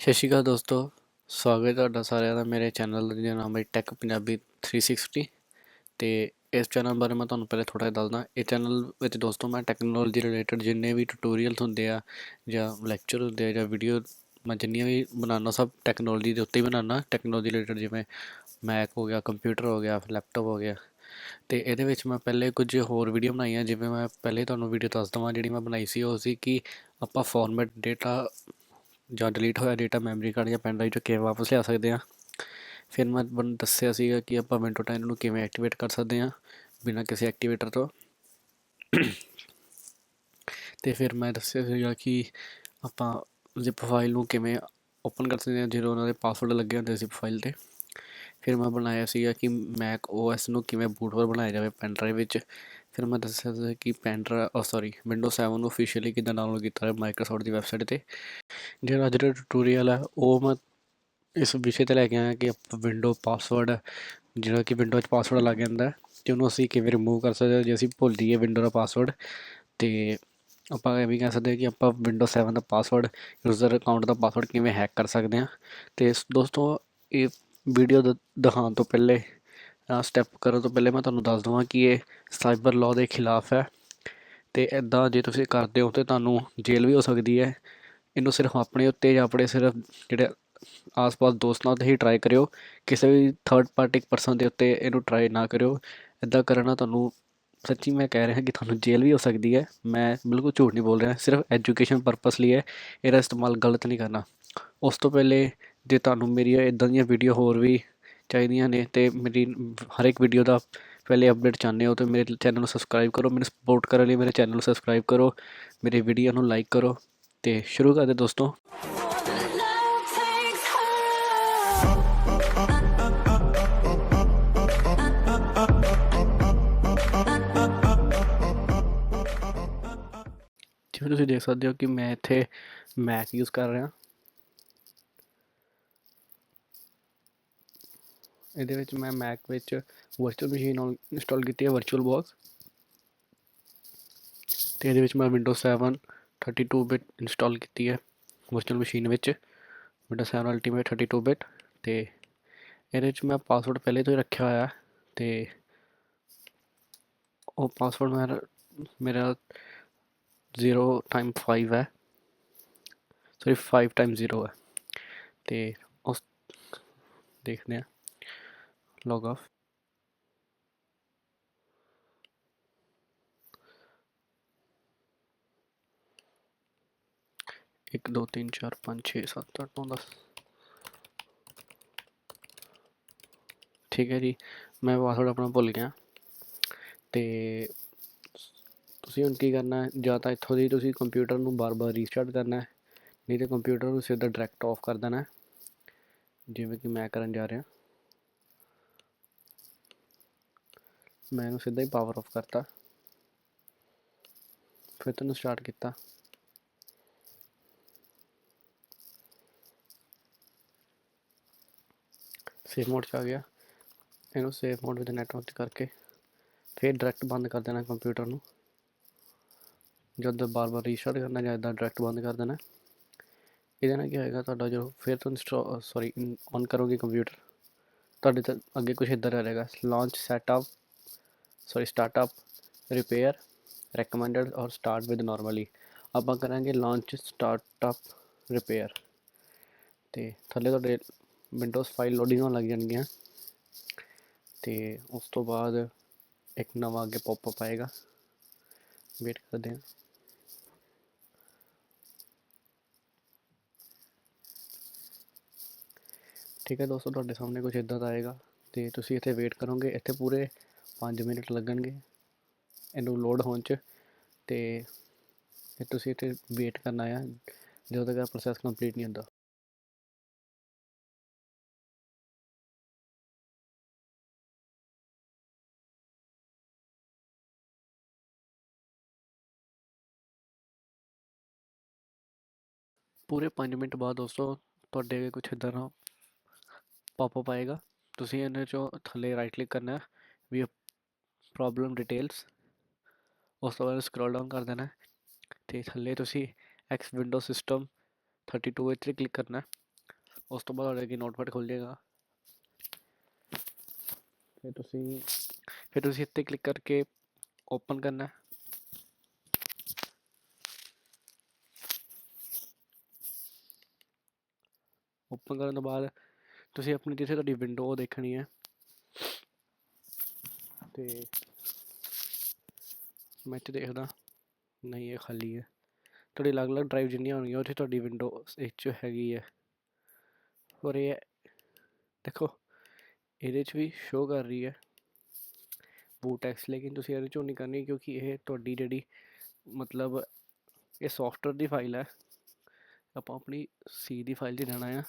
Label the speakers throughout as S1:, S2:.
S1: ਸਤਿ ਸ਼੍ਰੀ ਅਕਾਲ ਦੋਸਤੋ, ਸਵਾਗਤ ਹੈ ਤੁਹਾਡਾ ਸਾਰਿਆਂ ਦਾ ਮੇਰੇ ਚੈਨਲ ਦਾ ਨਾਮ ਹੈ ਟੈਕ ਪੰਜਾਬੀ 360 ਤੇ ਇਸ ਚੈਨਲ ਬਾਰੇ ਮੈਂ ਤੁਹਾਨੂੰ ਪਹਿਲੇ ਥੋੜਾ ਜਿਹਾ ਦੱਸਦਾ। ਇਹ ਚੈਨਲ ਵਿੱਚ ਦੋਸਤੋ, ਮੈਂ ਟੈਕਨੋਲੋਜੀ ਰਿਲੇਟਡ ਜਿੰਨੇ ਵੀ ਟਿਊਟੋਰੀਅਲਸ ਹੁੰਦੇ ਆ, ਜਾਂ ਲੈਕਚਰ ਹੁੰਦੇ ਆ, ਜਾਂ ਵੀਡੀਓ ਮੈਂ ਜਿੰਨੀਆਂ ਵੀ ਬਣਾਉਣਾ ਸਭ ਟੈਕਨੋਲੋਜੀ ਦੇ ਉੱਤੇ ਹੀ ਬਣਾਉਣਾ ਟੈਕਨੋਲੋਜੀ ਰਿਲੇਟਡ ਜਿਵੇਂ ਮੈਕ ਹੋ ਗਿਆ ਕੰਪਿਊਟਰ ਹੋ ਗਿਆ ਲੈਪਟਾਪ ਹੋ ਗਿਆ। ਤੇ ਇਹਦੇ ਵਿੱਚ ਮੈਂ ਪਹਿਲੇ ਕੁਝ ਹੋਰ ਵੀਡੀਓ ਬਣਾਈਆਂ, ਜਿਵੇਂ ਮੈਂ ਪਹਿਲੇ ਤੁਹਾਨੂੰ ਵੀਡੀਓ ਦੱਸ ਦਵਾਂ, ਜਿਹੜੀ ਮੈਂ ਬਣਾਈ ਸੀ, ਉਹ ਸੀ ਕਿ ਆਪਾਂ ਫਾਰਮੈਟ ਡੇਟਾ ਜਾਂ ਡਿਲੀਟ ਹੋਇਆ ਡੇਟਾ ਮੈਮਰੀ ਕਾਰਡ ਜਾਂ ਪੈਨ ਡਰਾਈਵ 'ਚੋਂ ਕਿਵੇਂ ਵਾਪਸ ਲਿਆ ਸਕਦੇ ਹਾਂ। ਫਿਰ ਮੈਂ ਤੁਹਾਨੂੰ ਦੱਸਿਆ ਸੀਗਾ ਕਿ ਆਪਾਂ ਵਿੰਡੋ 10 ਨੂੰ ਕਿਵੇਂ ਐਕਟੀਵੇਟ ਕਰ ਸਕਦੇ ਹਾਂ ਬਿਨਾਂ ਕਿਸੇ ਐਕਟੀਵੇਟਰ ਤੋਂ। ਤੇ ਫਿਰ ਮੈਂ ਦੱਸਿਆ ਸੀਗਾ ਕਿ ਆਪਾਂ ਜ਼ਿਪ ਫਾਈਲ ਨੂੰ ਕਿਵੇਂ ਓਪਨ ਕਰ ਸਕਦੇ ਹਾਂ, ਜਦੋਂ ਉਹਨਾਂ ਦੇ ਪਾਸਵਰਡ ਲੱਗੇ ਹੁੰਦੇ ਜ਼ਿਪ ਫਾਈਲ ਤੇ। ਫਿਰ ਮੈਂ ਬਣਾਇਆ ਸੀਗਾ ਕਿ ਮੈਕ ਓਐਸ ਨੂੰ ਕਿਵੇਂ ਬੂਟਵਰ ਬਣਾਇਆ ਜਾਵੇ ਪੈਨ ਡਰਾਈਵ ਵਿੱਚ। ਫਿਰ ਮੈਂ ਦੱਸਿਆ ਸੀ ਕਿ ਪੈਨ ਡਰਾਈਵ ਸੌਰੀ ਵਿੰਡੋ 7 ਨੂੰ ਅਫੀਸ਼ੀਅਲੀ ਕਿੱਦਾਂ ਡਾਊਨਲੋਡ ਕੀਤਾ ਹੈ ਮਾਈਕਰੋਸਾਫਟ ਦੀ ਵੈਬਸਾਈਟ ਤੇ। ਜਿਹੜਾ ਅੱਜ ਦਾ ਟਿਊਟੋਰੀਅਲ ਹੈ ਉਹ ਮੈਂ ਇਸ ਵਿਸ਼ੇ ਤੇ ਲੈ ਕੇ ਆਇਆ ਕਿ ਆਪਾਂ ਵਿੰਡੋ ਪਾਸਵਰਡ ਜਿਹੜਾ ਕਿ ਵਿੰਡੋ 'ਚ ਪਾਸਵਰਡ ਲੱਗ ਜਾਂਦਾ ਤੇ ਉਹਨੂੰ ਅਸੀਂ ਕਿਵੇਂ ਰਿਮੂਵ ਕਰ ਸਕਦੇ ਹਾਂ, ਜੇ ਅਸੀਂ ਭੁੱਲ ਜਾਈਏ ਵਿੰਡੋ ਦਾ ਪਾਸਵਰਡ ਤੇ ਆਪਾਂ ਇਹ ਵੀ ਕਹਿ ਸਕਦੇ ਹਾਂ ਕਿ ਆਪਾਂ ਵਿੰਡੋ 7 ਦਾ ਪਾਸਵਰਡ ਯੂਜ਼ਰ ਅਕਾਊਂਟ ਦਾ ਪਾਸਵਰਡ ਕਿਵੇਂ ਹੈਕ ਕਰ ਸਕਦੇ ਹਾਂ। ਤੇ ਦੋਸਤੋ, ਇਹ ਵੀਡੀਓ ਦਿਖਾਉਣ ਤੋਂ ਪਹਿਲੇ ਸਟੈਪ ਕਰਨ ਤੋਂ ਪਹਿਲੇ ਮੈਂ ਤੁਹਾਨੂੰ ਦੱਸ ਦਵਾਂ ਕਿ ਇਹ ਸਾਈਬਰ ਲਾਅ ਦੇ ਖਿਲਾਫ ਹੈ ਤੇ ਇਦਾਂ ਜੇ ਤੁਸੀਂ ਕਰਦੇ ਹੋ ਤੇ ਤੁਹਾਨੂੰ ਜੇਲ੍ਹ ਵੀ ਹੋ ਸਕਦੀ ਹੈ। ਇਹਨੂੰ ਸਿਰਫ ਆਪਣੇ ਉੱਤੇ ਜਾਂ ਆਪਣੇ ਸਿਰਫ ਜਿਹੜੇ ਆਸ-ਪਾਸ ਦੋਸਤਾਂ ਉੱਤੇ ਹੀ ਟਰਾਈ ਕਰਿਓ। ਕਿਸੇ ਵੀ ਥਰਡ ਪਾਰਟੀ ਪਰਸਨ ਦੇ ਉੱਤੇ ਇਹਨੂੰ ਟਰਾਈ ਨਾ ਕਰਿਓ। ਇਦਾਂ ਕਰਨਾ ਤੁਹਾਨੂੰ ਸੱਚੀ ਮੈਂ ਕਹਿ ਰਿਹਾ ਕਿ ਤੁਹਾਨੂੰ ਜੇਲ੍ਹ ਵੀ ਹੋ ਸਕਦੀ ਹੈ। ਮੈਂ ਬਿਲਕੁਲ ਝੂਠ ਨਹੀਂ ਬੋਲ ਰਿਹਾ, ਸਿਰਫ ਐਜੂਕੇਸ਼ਨ ਪਰਪਸ ਲਈ ਹੈ। ਇਹਦਾ ਇਸਤੇਮਾਲ ਗਲਤ ਨਹੀਂ ਕਰਨਾ। ਉਸ ਤੋਂ ਪਹਿਲੇ ਜੇ ਤੁਹਾਨੂੰ ਮੇਰੀ ਇਦਾਂ ਦੀਆਂ ਵੀਡੀਓ ਹੋਰ ਵੀ ਚਾਹੀਦੀਆਂ ਨੇ ਤੇ ਮੇਰੀ ਹਰ ਇੱਕ ਵੀਡੀਓ ਦਾ ਪਹਿਲੇ ਅਪਡੇਟ ਚਾਹੁੰਦੇ ਹੋ, ਤੇ ਮੇਰੇ ਚੈਨਲ ਨੂੰ ਸਬਸਕ੍ਰਾਈਬ ਕਰੋ, ਮੈਨੂੰ ਸਪੋਰਟ ਕਰਨ ਲਈ ਮੇਰੇ ਚੈਨਲ ਨੂੰ ਸਬਸਕ੍ਰਾਈਬ ਕਰੋ, ਮੇਰੇ ਵੀਡੀਓ ਨੂੰ ਲਾਈਕ ਕਰੋ ਤੇ ਸ਼ੁਰੂ ਕਰਦੇ ਦੋਸਤੋ। ਜਿਵੇਂ ਤੁਸੀਂ ਦੇਖ ਸਕਦੇ ਹੋ ਕਿ ਮੈਂ ਇੱਥੇ ਮੈਕ ਯੂਜ਼ ਕਰ ਰਿਹਾ। ਇਹਦੇ ਵਿੱਚ ਮੈਂ ਮੈਕ ਵਿੱਚ ਵਰਚੁਅਲ ਮਸ਼ੀਨ ਇੰਸਟਾਲ ਕੀਤੀ ਹੈ ਵਰਚੁਅਲ ਬਾਕਸ ਤੇ ਇਹਦੇ ਵਿੱਚ ਮੈਂ ਵਿੰਡੋਜ਼ 7 32 ਬਿਟ ਇੰਸਟਾਲ ਕੀਤੀ ਹੈ ਵਰਚੁਅਲ ਮਸ਼ੀਨ ਵਿੱਚ। ਵਿੰਡੋਜ਼ 7 ਅਲਟੀਮੇਟ 32 ਬਿਟ ਤੇ ਇਹਦੇ ਵਿੱਚ ਮੈਂ ਪਾਸਵਰਡ ਪਹਿਲੇ ਤੋਂ ਹੀ ਰੱਖਿਆ ਹੋਇਆ ਹੈ ਤੇ ਉਹ ਪਾਸਵਰਡ ਮੇਰਾ ਮੇਰਾ 0 ਟਾਈਮ 5 ਹੈ। ਸੌਰੀ 5 ਟਾਈਮ 0 ਹੈ। ਤੇ ਉਸ ਦੇਖਦੇ ਹਾਂ। ਲੌਗ ਆਫ ਇੱਕ, ਦੋ, ਤਿੰਨ, ਚਾਰ, ਪੰਜ, ਛੇ, ਸੱਤ, ਅੱਠ, ਨੌ, ਦਸ। ਠੀਕ ਹੈ ਜੀ, ਮੈਂ ਪਾਸਵਰਡ ਆਪਣਾ ਭੁੱਲ ਗਿਆ। ਤੇ ਤੁਸੀਂ ਹੁਣ ਕੀ ਕਰਨਾ ਹੈ? ਜਾਂ ਤਾਂ ਇੱਥੋਂ ਦੀ ਤੁਸੀਂ ਕੰਪਿਊਟਰ ਨੂੰ ਬਾਰ-ਬਾਰ ਰੀਸਟਾਰਟ ਕਰਨਾ ਹੈ, ਨਹੀਂ ਤੇ ਕੰਪਿਊਟਰ ਨੂੰ ਸਿੱਧਾ ਡਾਇਰੈਕਟ ਆਫ ਕਰ ਦੇਣਾ ਜਿਵੇਂ ਕਿ ਮੈਂ ਕਰਨ ਜਾ ਰਿਹਾ। ਮੈਂ ਇਹਨੂੰ ਸਿੱਧਾ ਹੀ ਪਾਵਰ ਆਫ ਕਰਤਾ। ਫਿਰ ਤੋਂ ਸਟਾਰਟ ਕੀਤਾ। ਸੇਵ ਮੋਡ 'ਚ ਆ ਗਿਆ। ਇਹਨੂੰ ਸੇਵ ਮੋਡ ਵਿਦ ਨੈਟਵਰਕ ਕਰਕੇ ਫਿਰ ਡਾਇਰੈਕਟ ਬੰਦ ਕਰ ਦੇਣਾ ਕੰਪਿਊਟਰ ਨੂੰ। ਜਦ ਬਾਰ-ਬਾਰ ਰੀਸਟਾਰਟ ਕਰਨਾ ਜਾਂ ਇੱਦਾਂ ਡਾਇਰੈਕਟ ਬੰਦ ਕਰ ਦੇਣਾ। ਇਹਦੇ ਨਾਲ ਕੀ ਹੋਏਗਾ ਤੁਹਾਡਾ ਜੋ ਫਿਰ ਤੋਂ ਇੰਸਟਾਲ ਸੌਰੀ ਔਨ ਕਰੋਗੇ ਕੰਪਿਊਟਰ ਤੁਹਾਡੇ ਤਾਂ ਅੱਗੇ ਕੁਝ ਇੱਧਰ ਆ ਜਾਏਗਾ। Launch setup sorry startup repair recommended or start with normally ਆਪਾਂ ਕਰਾਂਗੇ ਲਾਂਚ ਸਟਾਰਟਅਪ ਰਿਪੇਅਰ ਤੇ ਥੱਲੇ ਤੁਹਾਡੇ ਵਿੰਡੋਜ਼ ਫਾਈਲ ਲੋਡਿੰਗ ਹੋਣ ਲੱਗ ਜਾਣਗੀਆਂ। ਤੇ ਉਸ ਤੋਂ ਬਾਅਦ ਇੱਕ ਨਵਾਂ ਅੱਗੇ ਪੌਪਅਪ ਆਏਗਾ। ਵੇਟ ਕਰਦੇ ਹਾਂ। ਠੀਕ ਹੈ ਦੋਸਤੋ, ਤੁਹਾਡੇ ਸਾਹਮਣੇ ਕੁਝ ਇਦਾਂ ਦਾ ਆਏਗਾ ਤੇ ਤੁਸੀਂ ਇੱਥੇ ਵੇਟ ਕਰੋਗੇ। ਇੱਥੇ ਪੂਰੇ 5 ਮਿੰਟ ਲੱਗਣਗੇ ਇਹਨੂੰ ਲੋਡ ਹੋਣ 'ਚ ਤੇ ਫਿਰ ਤੁਸੀਂ ਇੱਥੇ ਵੇਟ ਕਰਨਾ ਆ, ਜਦੋਂ ਤੱਕ ਪ੍ਰੋਸੈਸ ਕੰਪਲੀਟ ਨਹੀਂ ਹੁੰਦਾ। ਪੂਰੇ 5 ਮਿੰਟ ਬਾਅਦ ਦੋਸਤੋ, ਤੁਹਾਡੇ ਅੱਗੇ ਕੁਝ ਇਦਾਂ ਦਾ ਪੌਪਅਪ ਆਏਗਾ। ਤੁਸੀਂ ਇਹਨਾਂ ਚੋਂ ਥੱਲੇ ਰਾਈਟ ਕਲਿੱਕ ਕਰਨਾ ਹੈ ਵੀ ਪ੍ਰੋਬਲਮ ਡਿਟੇਲਸ ਉਸ ਤੋਂ ਬਾਅਦ ਸਕਰੋਲ ਡਾਊਨ ਕਰ ਦੇਣਾ ਹੈ ਤੇ ਥੱਲੇ ਤੁਸੀਂ ਐਕਸ ਵਿੰਡੋ ਸਿਸਟਮ 32 ਵਿੱਚ ਕਲਿੱਕ ਕਰਨਾ ਹੈ ਉਸ ਤੋਂ ਬਾਅਦ ਤੁਹਾਡੇ ਅੱਗੇ ਨੋਟਪੈਡ ਖੁੱਲ ਜਾਏਗਾ ਫਿਰ ਤੁਸੀਂ ਫਿਰ ਤੁਸੀਂ ਇੱਥੇ ਕਲਿੱਕ ਕਰਕੇ ਓਪਨ ਕਰਨਾ ਹੈ। ਓਪਨ ਕਰਨ ਤੋਂ ਬਾਅਦ ਤੁਸੀਂ ਆਪਣੀ ਜਿੱਥੇ ਤੁਹਾਡੀ ਵਿੰਡੋ ਉਹ ਦੇਖਣੀ ਹੈ ਤੇ ਮੈਂ ਇੱਥੇ ਦੇਖਦਾ, ਨਹੀਂ ਇਹ ਖਾਲੀ ਹੈ। ਤੁਹਾਡੀ ਅਲੱਗ-ਅਲੱਗ ਡਰਾਈਵ ਜਿੰਨੀਆਂ ਹੋਣਗੀਆਂ, ਉੱਥੇ ਤੁਹਾਡੀ ਵਿੰਡੋ ਇਸ 'ਚ ਹੈਗੀ ਹੈ। ਔਰ ਇਹ ਦੇਖੋ, ਇਹਦੇ 'ਚ ਵੀ ਸ਼ੋ ਕਰ ਰਹੀ ਹੈ। ਬੂਟੈਕਸ ਲੇਕਿਨ ਤੁਸੀਂ ਇਹਦੇ 'ਚੋਂ ਨਹੀਂ ਕਰਨੀ ਕਿਉਂਕਿ ਇਹ ਤੁਹਾਡੀ ਜਿਹੜੀ ਮਤਲਬ ਇਹ ਸੌਫਟਵੇਅਰ ਦੀ ਫਾਈਲ ਹੈ, ਆਪਾਂ ਆਪਣੀ ਸੀ ਦੀ ਫਾਈਲ 'ਚ ਜਾਣਾ ਆ,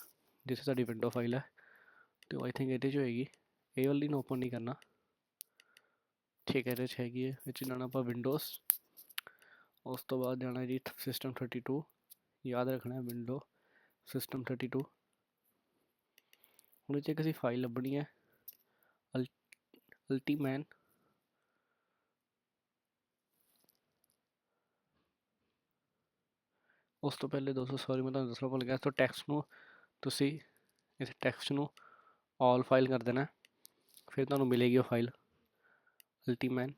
S1: ਜਿੱਥੇ ਸਾਡੀ ਵਿੰਡੋ ਫਾਈਲ ਹੈ, ਤੇ ਆਈ ਥਿੰਕ ਇਹਦੇ 'ਚ ਹੋਏਗੀ। ਇਹ ਵਾਲੀ ਨੂੰ ਓਪਨ ਨਹੀਂ ਕਰਨਾ। ਠੀਕ ਹੈ 'ਚ ਹੈਗੀ ਹੈ ਵਿੱਚ ਜਾਣਾ ਆਪਾਂ ਵਿੰਡੋਜ਼ ਉਸ ਤੋਂ ਬਾਅਦ ਜਾਣਾ ਜੀ ਸਿਸਟਮ 32 ਯਾਦ ਰੱਖਣਾ ਵਿੰਡੋ ਸਿਸਟਮ 32 ਹੁਣ ਇਹ 'ਚ ਇੱਕ ਅਸੀਂ ਫਾਈਲ ਲੱਭਣੀ ਹੈ ਅਲਟੀਮੈਨ ਉਸ ਤੋਂ ਪਹਿਲੇ ਦੋਸਤੋ ਸੌਰੀ ਮੈਂ ਤੁਹਾਨੂੰ ਦੱਸਣਾ ਭੁੱਲ ਗਿਆ ਸੋ ਟੈਕਸਟ ਨੂੰ ਤੁਸੀਂ ਇਸ ਟੈਕਸਟ ਨੂੰ ਆਲ ਫਾਈਲ ਕਰ ਦੇਣਾ ਫਿਰ ਤੁਹਾਨੂੰ ਮਿਲੇਗੀ ਉਹ ਫਾਈਲ ਅਲਟੀਮੈਨ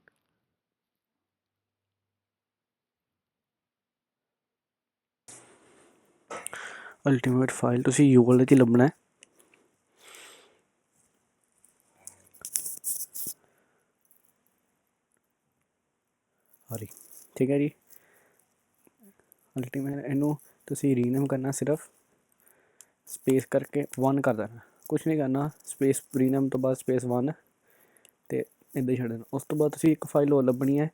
S1: ਅਲਟੀਮੇਟ ਫਾਈਲ ਤੁਸੀਂ ਯੂਗਲ ਵਿੱਚ ਹੀ ਲੱਭਣਾ ਹੈ। ਸੌਰੀ ਠੀਕ ਹੈ ਜੀ। ਅਲਟੀਮੇਟ ਇਹਨੂੰ ਤੁਸੀਂ ਰੀਨੇਮ ਕਰਨਾ ਸਿਰਫ। ਸਪੇਸ ਕਰਕੇ 1 ਕਰ ਦੇਣਾ। ਕੁਝ ਨਹੀਂ ਕਰਨਾ। ਸਪੇਸ ਰੀਨੇਮ ਤੋਂ ਬਾਅਦ ਸਪੇਸ 1 ਇੱਦਾਂ ਹੀ ਛੱਡ ਦੇਣਾ। ਉਸ ਤੋਂ ਬਾਅਦ ਤੁਸੀਂ ਇੱਕ ਫਾਈਲ ਹੋਰ ਲੱਭਣੀ ਹੈ।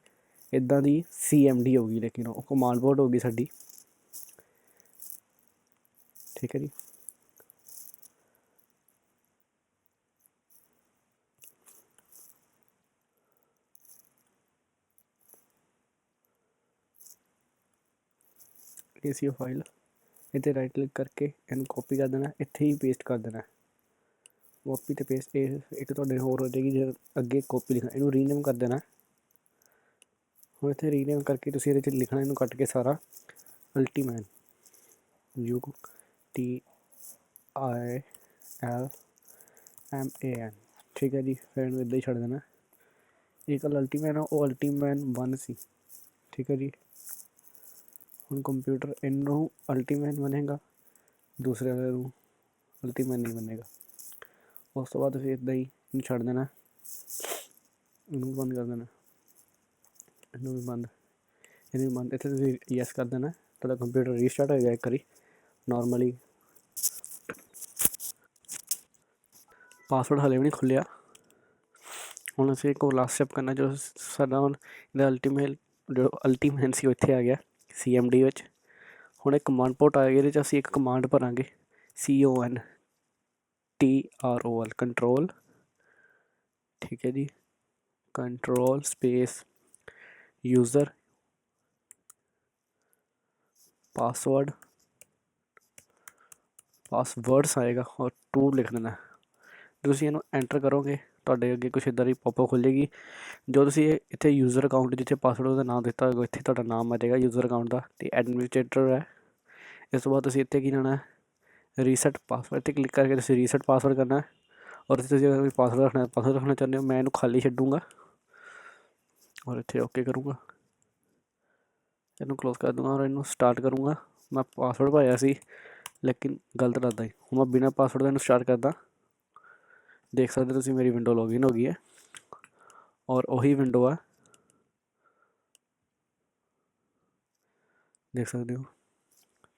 S1: ਇਦਾਂ ਦੀ CMD ਹੋਗੀ ਲੇਕਿਨ ਉਹ ਕਮਾਂਡ ਵਰਡ ਹੋਗੀ ਸਾਡੀ। ਠੀਕ ਹੈ ਜੀ। ਇਹ ਸੀ ਉਹ ਫਾਈਲ ਇੱਥੇ ਰਾਈਟ ਕਲਿੱਕ ਕਰਕੇ ਇਹਨੂੰ ਕਾਪੀ ਕਰ ਦੇਣਾ। ਇੱਥੇ ਹੀ ਪੇਸਟ ਕਰ ਦੇਣਾ। ਕਾਪੀ ਤੇ ਪੇਸਟ ਇਹ ਇੱਕ ਤੁਹਾਡੇ ਹੋਰ ਹੋ ਜਾਏਗੀ ਜੇ ਅੱਗੇ ਕਾਪੀ ਲਿਖਣਾ, ਇਹਨੂੰ ਰੀਨੇਮ ਕਰ ਦੇਣਾ। ਹੁਣ ਇੱਥੇ ਰੀਨੇਮ ਕਰਕੇ ਤੁਸੀਂ ਇਹਦੇ 'ਚ ਲਿਖਣਾ, ਇਹਨੂੰ ਕੱਟ ਕੇ ਸਾਰਾ ਅਲਟੀਮੈਨ U T I L M A N ਠੀਕ ਹੈ ਜੀ, ਫਿਰ ਇਹਨੂੰ ਇੱਦਾਂ ਹੀ ਛੱਡ ਦੇਣਾ। ਇਹ ਕੱਲ ਅਲਟੀਮੈਨ ਆ, ਉਹ ਅਲਟੀਮੈਨ 1 ਸੀ, ਠੀਕ ਹੈ ਜੀ। ਹੁਣ ਕੰਪਿਊਟਰ ਇਹਨੂੰ ਅਲਟੀਮੈਨ ਬਣੇਗਾ, ਦੂਸਰੇ ਵਾਲੇ ਨੂੰ ਅਲਟੀਮੈਨ ਨਹੀਂ ਬਣੇਗਾ। ਉਸ ਤੋਂ ਬਾਅਦ ਤੁਸੀਂ ਇਦਾਂ ਹੀ ਇਹਨੂੰ ਛੱਡ ਦੇਣਾ। ਇਹਨੂੰ ਬੰਦ ਕਰ ਦੇਣਾ। ਇਹਨੂੰ ਵੀ ਬੰਦ। ਇਹਨੂੰ ਵੀ ਬੰਦ। ਇੱਥੇ ਤੁਸੀਂ ਯੈਸ ਕਰ ਦੇਣਾ। ਤੁਹਾਡਾ ਕੰਪਿਊਟਰ ਰੀਸਟਾਰਟ ਹੋ ਜਾਏਗਾ ਇੱਕ ਵਾਰੀ। ਨਾਰਮਲੀ ਪਾਸਵਰਡ ਹਲੇ ਵੀ ਨਹੀਂ ਖੁੱਲਿਆ ਹੁਣ ਅਸੀਂ ਇੱਕ ਹੋਰ ਲਾਸਟ ਸਟੈਪ ਕਰਨਾ। ਜੋ ਸਾਡਾ ਹੁਣ ਇਹਦਾ ਅਲਟੀਮੇਟ ਜੋ ਅਲਟੀਮੇਟ ਸੀ ਉਹ ਇੱਥੇ ਆ ਗਿਆ। CMD ਵਿੱਚ। ਹੁਣ ਇੱਕ ਕਮਾਂਡ ਪੋਰਟ ਆਏਗਾ ਇਹਦੇ 'ਚ ਅਸੀਂ ਇੱਕ ਕਮਾਂਡ ਭਰਾਂਗੇ। C T R O R control ਠੀਕ ਹੈ ਜੀ। Control space user password passwords ਆਏਗਾ ਔਰ 2 ਲਿਖ ਦੇਣਾ। ਤੁਸੀਂ ਇਹਨੂੰ ਐਂਟਰ ਕਰੋਗੇ, ਤੁਹਾਡੇ ਅੱਗੇ ਕੁਛ ਇਦਾਂ ਦੀ ਪੌਪਅਪ ਖੁੱਲੇਗੀ ਜੋ ਤੁਸੀਂ ਇਹ ਇੱਥੇ ਯੂਜ਼ਰ ਅਕਾਊਂਟ ਜਿੱਥੇ ਪਾਸਵਰਡ ਉਹਦਾ ਨਾਮ ਦਿੱਤਾ ਹੋਏਗਾ ਇੱਥੇ ਤੁਹਾਡਾ ਨਾਮ ਆ ਜਾਏਗਾ ਯੂਜ਼ਰ ਅਕਾਊਂਟ ਦਾ। ਤੇ ਐਡਮਿਨਿਸਟ੍ਰੇਟਰ ਹੈ। ਇਸ ਤੋਂ ਬਾਅਦ ਤੁਸੀਂ ਇੱਥੇ ਕੀ ਜਾਣਾ ਹੈ? ਰੀਸੈਟ ਪਾਸਵਰਡ ਤੇ ਕਲਿੱਕ ਕਰਕੇ ਤੁਸੀਂ ਰੀਸੈਟ ਪਾਸਵਰਡ ਕਰਨਾ ਹੈ ਔਰ ਇੱਥੇ ਤੁਸੀਂ ਅਗਰ ਪਾਸਵਰਡ ਰੱਖਣਾ ਪਾਸਵਰਡ ਰੱਖਣਾ ਚਾਹੁੰਦੇ ਹੋ ਮੈਂ ਇਹਨੂੰ ਖਾਲੀ ਛੱਡੂੰਗਾ ਔਰ ਇੱਥੇ ਓਕੇ ਕਰੂੰਗਾ ਇਹਨੂੰ ਕਲੋਜ਼ ਕਰ ਦੂੰਗਾ ਔਰ ਇਹਨੂੰ ਸਟਾਰਟ ਕਰੂੰਗਾ ਮੈਂ ਪਾਸਵਰਡ ਪਾਇਆ ਸੀ ਲੇਕਿਨ ਗਲਤ ਦੱਸਦਾ ਹੀ ਹੁਣ ਮੈਂ ਬਿਨਾ ਪਾਸਵਰਡ ਦਾ ਇਹਨੂੰ ਸਟਾਰਟ ਕਰਦਾ ਦੇਖ ਸਕਦੇ ਹੋ ਤੁਸੀਂ ਮੇਰੀ ਵਿੰਡੋ ਲੌਗਇਨ ਹੋ ਗਈ ਹੈ ਔਰ ਉਹੀ ਵਿੰਡੋ ਆ ਦੇਖ ਸਕਦੇ ਹੋ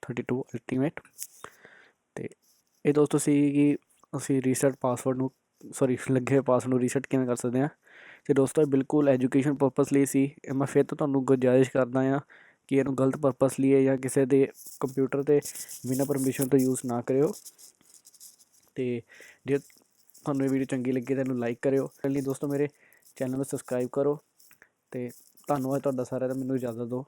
S1: 32 ਅਲਟੀਮੇਟ ਤੇ ਇਹ ਦੋਸਤੋ ਸੀ ਕਿ ਅਸੀਂ ਰੀਸੈਟ ਪਾਸਵਰਡ ਨੂੰ ਸੌਰੀ ਲੱਗੇ ਹੋਏ ਪਾਸਵਰਡ ਨੂੰ ਰੀਸੈਟ ਕਿਵੇਂ ਕਰ ਸਕਦੇ ਹਾਂ? ਤੇ ਦੋਸਤੋ, ਇਹ ਬਿਲਕੁਲ ਐਜੂਕੇਸ਼ਨ ਪਰਪਸ ਲਈ ਸੀ। ਇਹ ਮੈਂ ਫਿਰ ਤੋਂ ਤੁਹਾਨੂੰ ਗੁਜ਼ਾਰਿਸ਼ ਕਰਦਾ ਹਾਂ ਕਿ ਇਹਨੂੰ ਗਲਤ ਪਰਪਸ ਲਈ ਜਾਂ ਕਿਸੇ ਦੇ ਕੰਪਿਊਟਰ ਤੇ ਬਿਨਾਂ ਪਰਮਿਸ਼ਨ ਤੋਂ ਯੂਜ਼ ਨਾ ਕਰਿਓ। ਤੇ ਜੇ ਤੁਹਾਨੂੰ ਇਹ ਵੀਡੀਓ ਚੰਗੀ ਲੱਗੀ ਤਾਂ ਇਹਨੂੰ ਲਾਈਕ ਕਰਿਓ। ਇਸ ਲਈ ਦੋਸਤੋ ਮੇਰੇ ਚੈਨਲ ਨੂੰ ਸਬਸਕ੍ਰਾਈਬ ਕਰੋ ਤੇ ਧੰਨਵਾਦ ਤੁਹਾਡਾ ਸਾਰਿਆਂ ਦਾ ਮੈਨੂੰ ਇਜਾਜ਼ਤ ਦਿਓ।